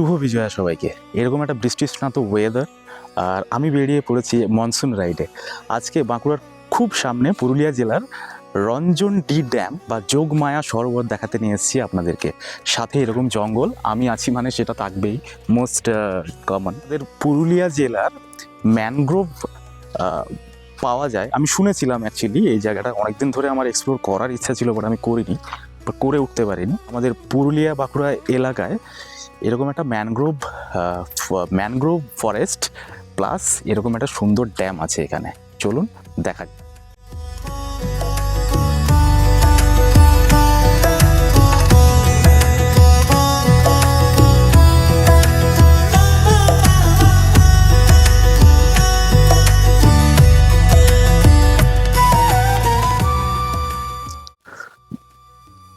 শুভ বিজয়া সবাইকে। এরকম একটা বৃষ্টিস্নাত ওয়েদার আর আমি বেরিয়ে পড়েছি মনসুন রাইডে আজকে বাঁকুড়ার খুব সামনে পুরুলিয়া জেলার রঞ্জন ডি ড্যাম বা যোগমায়া সরোবর দেখাতে নিয়ে এসেছি আপনাদেরকে। সাথে এরকম জঙ্গল, আমি আছি মানে সেটা থাকবেই মোস্ট কমন আমাদের পুরুলিয়া জেলার ম্যানগ্রোভ পাওয়া যায়। আমি শুনেছিলাম অ্যাকচুয়ালি এই জায়গাটা অনেকদিন ধরে আমার এক্সপ্লোর করার ইচ্ছা ছিল বাট আমি করিনি। করে উঠতে পারিনি। আমাদের পুরুলিয়া বাঁকুড়া এলাকায় এরকম একটা ম্যানগ্রোভ ম্যানগ্রোভ ফরেস্ট প্লাস এরকম একটা সুন্দর ড্যাম আছে এখানে। চলুন দেখা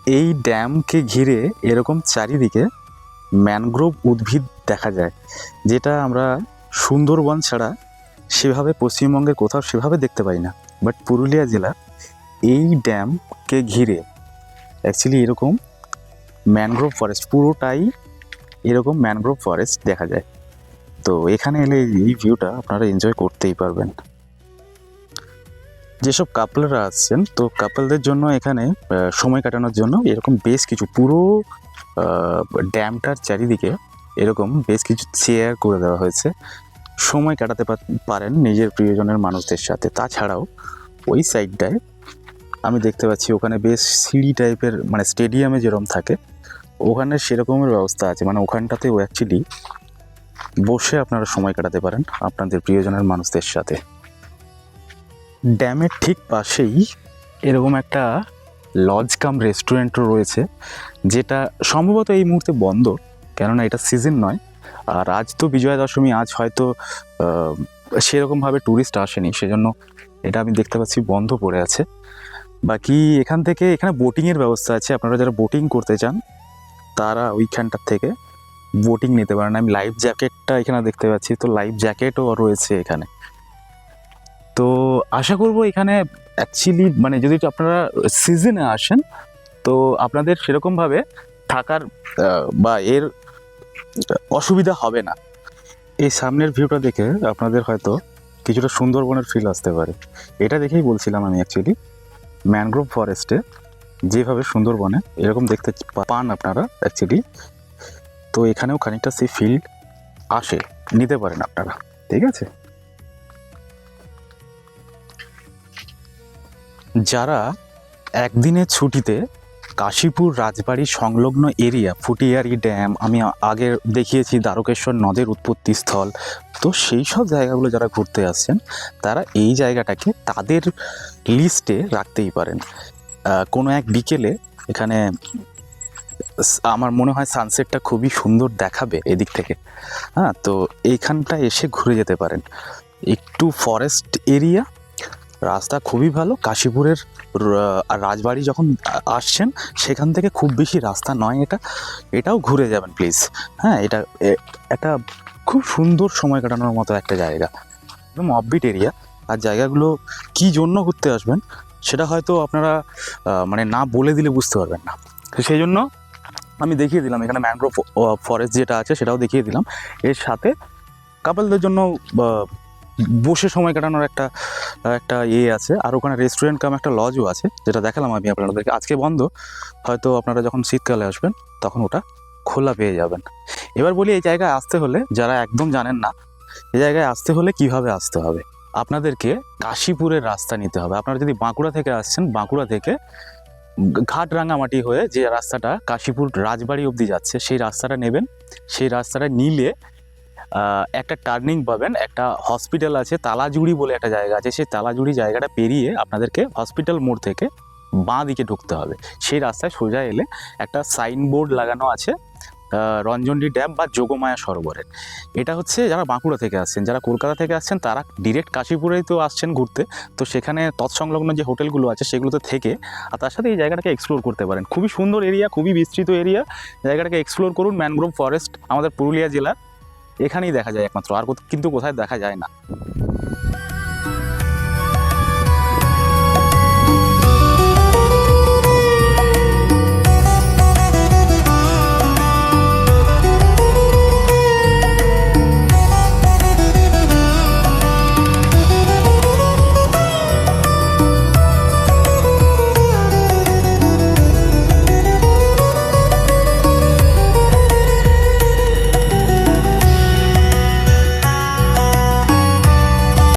এই ড্যামকে ঘিরে এরকম চারিদিকে ম্যানগ্রোভ উদ্ভিদ দেখা যায়, যেটা আমরা সুন্দরবন ছাড়া সেভাবে পশ্চিমবঙ্গের কোথাও সেভাবে দেখতে পাই না। বাট পুরুলিয়া জেলার এই ড্যামকে ঘিরে অ্যাকচুয়ালি এরকম ম্যানগ্রোভ ফরেস্ট পুরোটাই এরকম ম্যানগ্রোভ ফরেস্ট দেখা যায়। তো এখানে এলে এই ভিউটা আপনারা এনজয় করতেই পারবেন। যেসব কাপলরা আসছেন তো কাপলদের জন্য এখানে সময় কাটানোর জন্য এরকম বেশ কিছু পুরো ড্যামটার চারিদিকে এরকম বেশ কিছু চেয়ার করে দেওয়া হয়েছে। সময় কাটাতে পারেন নিজের প্রিয়জনের মানুষদের সাথে। তাছাড়াও ওই সাইডটায় আমি দেখতে পাচ্ছি ওখানে বেশ সিঁড়ি টাইপের মানে স্টেডিয়ামে যেরকম থাকে, ওখানে সেরকমের ব্যবস্থা আছে। মানে ওখানটাতেও অ্যাকচুয়ালি বসে আপনারা সময় কাটাতে পারেন আপনাদের প্রিয়জনের মানুষদের সাথে। ড্যামের ঠিক পাশেই এরকম একটা লজ কাম রেস্টুরেন্টও রয়েছে, যেটা সম্ভবত এই মুহূর্তে বন্ধ, কেননা এটা সিজন নয়। আর আজ তো বিজয়া দশমী আজ হয়তো সেরকমভাবে ট্যুরিস্ট আসেনি, সেজন্য এটা আমি দেখতে পাচ্ছি বন্ধ পড়ে আছে। বাকি এখান থেকে, এখানে বোটিংয়ের ব্যবস্থা আছে, আপনারা যারা বোটিং করতে চান, তারা ওইখানটার থেকে বোটিং নিতে পারেন। আমি লাইফ জ্যাকেটটা এখানে দেখতে পাচ্ছি, তো লাইফ জ্যাকেটও রয়েছে এখানে। তো আশা করব এখানে অ্যাকচুয়ালি মানে যদি আপনারা সিজনে আসেন, তো আপনাদের সেরকমভাবে থাকার বা এর অসুবিধা হবে না। এই সামনের ভিউটা দেখে আপনাদের হয়তো কিছুটা সুন্দরবনের ফিল আসতে পারে। এটা দেখেই বলছিলাম আমি অ্যাকচুয়ালি ম্যানগ্রোভ ফরেস্টে যেভাবে সুন্দরবনে এরকম দেখতে পান আপনারা অ্যাকচুয়ালি তো এখানেও খানিকটা সেই ফিল আসে, নিতে পারেন আপনারা। ঠিক আছে? যারা একদিনের ছুটিতে কাশীপুর রাজবাড়ি সংলগ্ন এরিয়া, ফুটিয়ারি ড্যাম, আমি আগে দেখিয়েছি দ্বারকেশ্বর নদের উৎপত্তি স্থল, তো সেই সব জায়গাগুলো যারা ঘুরতে আসছেন, তারা এই জায়গাটাকে তাদের লিস্টে রাখতেই পারেন। কোনো এক বিকেলে এখানে আমার মনে হয় সানসেটটা খুবই সুন্দর দেখাবে এদিক থেকে। হ্যাঁ তো এইখানটা এসে ঘুরে যেতে পারেন। একটু ফরেস্ট এরিয়া রাস্তা খুবই ভালো। কাশীপুরের রাজবাড়ি যখন আসছেন, সেখান থেকে খুব বেশি রাস্তা নয় এটা। এটাও ঘুরে যাবেন প্লিজ হ্যাঁ এটা একটা খুব সুন্দর সময় কাটানোর মতো একটা জায়গা। একদম অফবিট এরিয়া আর জায়গাগুলো কি জন্য ঘুরতে আসবেন, সেটা হয়তো আপনারা মানে না বলে দিলে বুঝতে পারবেন না। তো সেই জন্য আমি দেখিয়ে দিলাম, এখানে ম্যানগ্রোভ ফরেস্ট যেটা আছে সেটাও দেখিয়ে দিলাম। এর সাথে কাপলদের জন্য বসে সময় কাটানোর একটা একটা ইয়ে আছে। আর ওখানে রেস্টুরেন্ট কাম একটা লজও আছে, যেটা দেখালাম আমি আপনাদেরকে। আজকে বন্ধ, হয়তো আপনারা যখন শীতকালে আসবেন, তখন ওটা খোলা পেয়ে যাবেন। এবার বলি, এই জায়গায় আসতে হলে, যারা একদম জানেন না, এই জায়গায় আসতে হলে কীভাবে আসতে হবে? আপনাদেরকে কাশীপুরের রাস্তা নিতে হবে। আপনারা যদি বাঁকুড়া থেকে আসছেন, বাঁকুড়া থেকে ঘাট রাঙামাটি হয়ে যে রাস্তাটা কাশীপুর রাজবাড়ি অবধি যাচ্ছে, সেই রাস্তাটা নেবেন। সেই রাস্তাটা নিলে একটা টার্নিং পাবেন, একটা হসপিটাল আছে, তালাজুড়ি বলে একটা জায়গা আছে, সেই তালাজুড়ি জায়গাটা পেরিয়ে আপনাদেরকে হসপিটাল মোড় থেকে বাঁ দিকে ঢুকতে হবে। সেই রাস্তায় সোজা এলে একটা সাইনবোর্ড লাগানো আছে রঞ্জনডি ড্যাম বা যোগমায়া সরোবরের। এটা হচ্ছে যারা বাঁকুড়া থেকে আসছেন, যারা কলকাতা থেকে আসছেন, তারা ডিরেক্ট কাশীপুরেই তো আসছেন ঘুরতে। তো সেখানে তৎসংলগ্ন যে হোটেলগুলো আছে, সেগুলোতে থেকে, আর তার সাথে এই জায়গাটাকে এক্সপ্লোর করতে পারেন। খুবই সুন্দর এরিয়া খুবই বিস্তৃত এরিয়া জায়গাটাকে এক্সপ্লোর করুন ম্যানগ্রোভ ফরেস্ট আমাদের পুরুলিয়া জেলার। এখানেই দেখা যায় একমাত্র আর কিন্তু কোথায় দেখা যায় না।